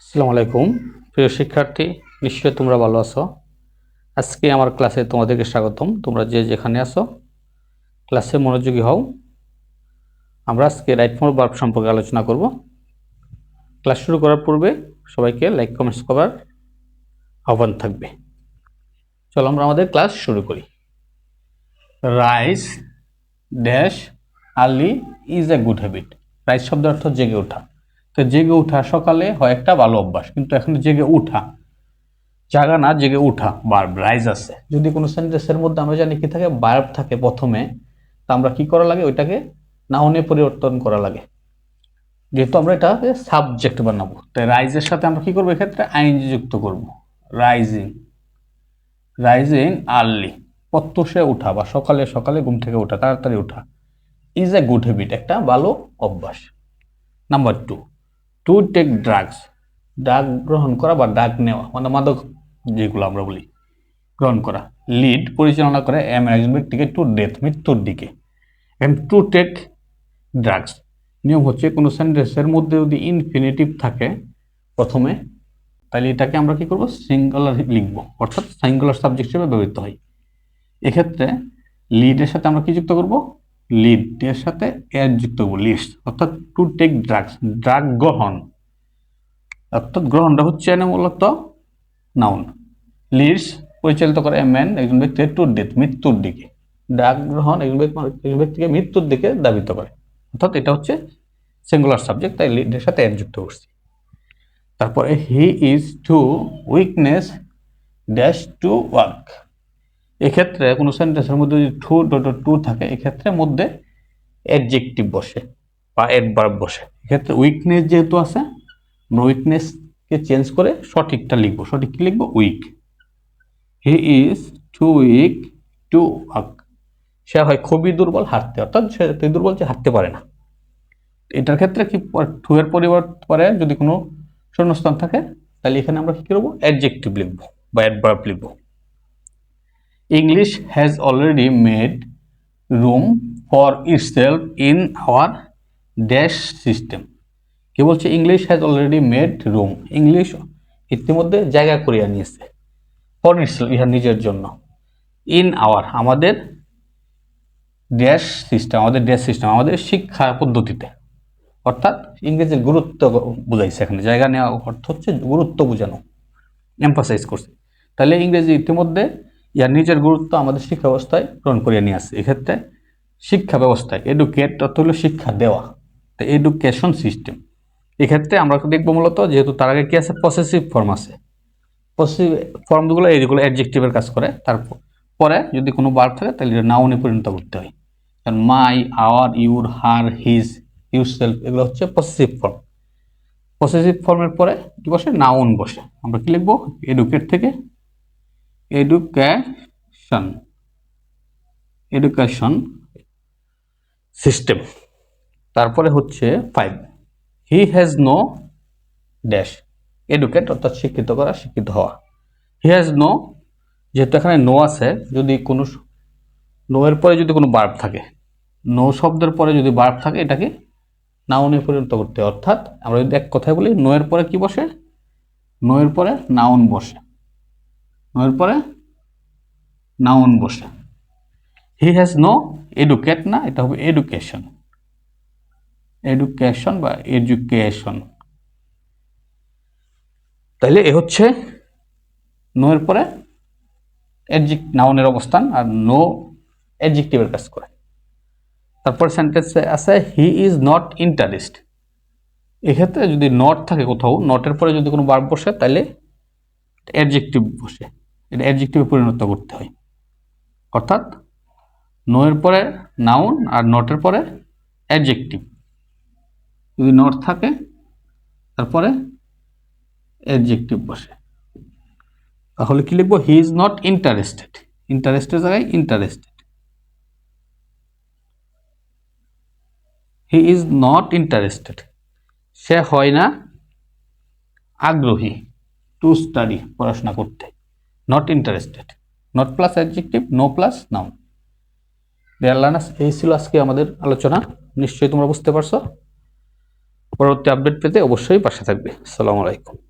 আসসালামু আলাইকুম। প্রিয় শিক্ষার্থী, নিশ্চয়ই তোমরা ভালো আছো। আজকে আমার ক্লাসে তোমাদেরকে স্বাগতম। তোমরা যে যেখানে আসো ক্লাসে মনোযোগী হও। আমরা আজকে রাইট মোর বার্ব সম্পর্কে আলোচনা করব। ক্লাস শুরু করার পূর্বে সবাইকে লাইক, কমেন্টস করার আহ্বান থাকবে। চলো আমরা আমাদের ক্লাস শুরু করি। Rise dash early is a good habit rise শব্দের অর্থ জেগে ওঠা। তো জেগে ওঠা সকালে হয় একটা ভালো অভ্যাস, কিন্তু এখন জেগে উঠা। জাগা না, জেগে উঠা। বার্ব রাইজ আছে। যদি কোনো সেন্টেন্সের মধ্যে আমরা জানি কি থাকে বার্ব থাকে প্রথমে, তা আমরা কি করা লাগে? ওইটাকে নাউনে পরিবর্তন করা লাগে। যেহেতু আমরা এটাকে সাবজেক্ট বানাবো। তাই রাইজের সাথে আমরা কি করব এক্ষেত্রে? আইনজি যুক্ত করব। রাইজিং রাইজিং আর্লি প্রত্যুষে উঠা বা সকালে সকালে ঘুম থেকে ওঠা তাড়াতাড়ি ওঠা ইজ এ গুড হ্যাবিট একটা ভালো অভ্যাস। Number two to take drugs drug গ্রহণ করা বা ড্রাগ নেওয়া মানে মাদক যেগুলো আমরা বলি, গ্রহণ করা। লিড পরিচালনা করে এম একজন ব্যক্তিকে টু ডেথ মৃত্যুর দিকে। এখানে টু টেক ড্রাগস নিয়ম হচ্ছে কোনো সেন্টেন্সের মধ্যে যদি ইনফিনিটিভ থাকে, প্রথমে, তাহলে এটাকে আমরা কি করব? সিঙ্গুলার লিখব। অর্থাৎ সিঙ্গুলার সাবজেক্ট হিসেবে ব্যবহৃত হয়। এক্ষেত্রে লিডের সাথে আমরা কি যুক্ত করব? লিড এর সাথে এর যুক্ত লিস্ট অর্থাৎ টু টেক ড্রাগস ড্রাগ গ্রহণ। অর্থাৎ গ্রহণটা হচ্ছে এনে মূলত নাউন লিডস পরিচালিত করে ম্যান একজন ব্যক্তিকে টু ডেথ মৃত্যুর দিকে। ড্রাগ গ্রহণ, একজন ব্যক্তিকে মৃত্যুর দিকে দাবিত করে। অর্থাৎ এটা হচ্ছে সিঙ্গুলার সাবজেক্ট তাই লিডের সাথে এর যুক্ত করছি। তারপরে he is too weakness dash to work এক্ষেত্রে কোনো সেন্টেন্সের মধ্যে যদি টু ডট টু থাকে, এক্ষেত্রে মধ্যে অ্যাডজেক্টিভ বসে বা অ্যাডভার্ব বসে। এক্ষেত্রে উইকনেস যেহেতু আছে, আমরা উইকনেসকে চেঞ্জ করে সঠিকটা লিখব। সঠিক কি লিখব? Weak he is too weak to walk সে হয় খুবই দুর্বল হাঁটতে, অর্থাৎ সে এতই দুর্বল যে হাঁটতে পারে না। এটার ক্ষেত্রে কি টু এর পরিবর্তে পরে যদি কোনো শূন্যস্থান থাকে, তাহলে এখানে আমরা কি করব? অ্যাডজেক্টিভ লিখব বা অ্যাডভার্ব লিখব। English has already made room for itself in our dash system. কি বলছে? English has already made room English ইতিমধ্যে জায়গা করিয়া নিয়েছে। ফর ইটসেলফ ইহার নিজের জন্য। ইন আওয়ার আমাদের ড্যাশ সিস্টেম আমাদের ড্যাশ সিস্টেম আমাদের শিক্ষা পদ্ধতিতে। অর্থাৎ ইংরেজির গুরুত্ব বুঝাইছে এখানে। জায়গা নেওয়া অর্থ হচ্ছে গুরুত্ব বোঝানো। এম্পাসাইজ করছে। তাহলে ইংরেজি ইতিমধ্যে ইয়ার নিজের গুরুত্ব আমাদের শিক্ষা ব্যবস্থায় গ্রহণ করিয়ে নিয়ে আসছে। এক্ষেত্রে শিক্ষা ব্যবস্থায় এডুকেট অর্থ হলো শিক্ষা দেওয়া তো এডুকেশন সিস্টেম এক্ষেত্রে আমরা দেখব মূলত যেহেতু তার আগে কি আছে? পসেসিভ ফর্ম আছে। পসেসিভ ফর্মগুলো এইগুলো অ্যাডজেক্টিভের কাজ করে, তারপর, পরে যদি কোনো বার থাকে, তাহলে এটা নাউনে পরিণত করতে হয়। কারণ my our your her his yourself এগুলো হচ্ছে পসেসিভ ফর্ম পসেসিভ ফর্মের পরে কি বসে? নাউন বসে। আমরা কি লিখব? এডুকেট থেকে এডুকেশন এডুকেশন সিস্টেম তারপরে হচ্ছে five he has no dash educate অর্থাৎ শিক্ষিত করা, শিক্ষিত হওয়া। হি হ্যাজ নো যেহেতু এখানে নো আছে, যদি কোনো নো এর পরে যদি কোনো বার্ব থাকে। নো শব্দের পরে যদি বার্ব থাকে, এটাকে নাউনে পরিণত করতে অর্থাৎ আমরা যদি এক কথায় বলি নো এর পরে কি বসে? নো পরে নাউন বসে। এর পরে নাউন বসে। হি হ্যাজ নো এডুকেট না, এটা হবে এডুকেশন এডুকেশন বা এডুকেশন তাহলে এ হচ্ছে নো এর পরে অ্যাডজেক্ট নাউনের অবস্থান আর নো অ্যাডজেক্টিভের কাজ করে। তারপর সেন্টেন্সে আছে হি ইজ নট ইন্টারেস্ট এক্ষেত্রে যদি নট থাকে কোথাও নটের পরে যদি কোনো বার বসে তাহলে অ্যাডজেক্টিভ বসে। এটা অ্যাডজেক্টিভে পরিণত করতে হয়। অর্থাৎ নো এর পরে নাউন আর নটের পরে অ্যাডজেক্টিভ যদি নট থাকে, তারপরে অ্যাডজেক্টিভ বসে। তাহলে কি লিখব? He is not interested interested জায়গায় interested he is not interested সে হয় না আগ্রহী। টু স্টাডি পড়াশোনা করতে। Not interested not plus adjective no plus noun their learners এই ছিল আজকে আমাদের আলোচনা। নিশ্চয়ই তোমরা বুঝতে পারছ। পরবর্তী আপডেট পেতে অবশ্যই পাশে থাকবে। আসসালামু আলাইকুম।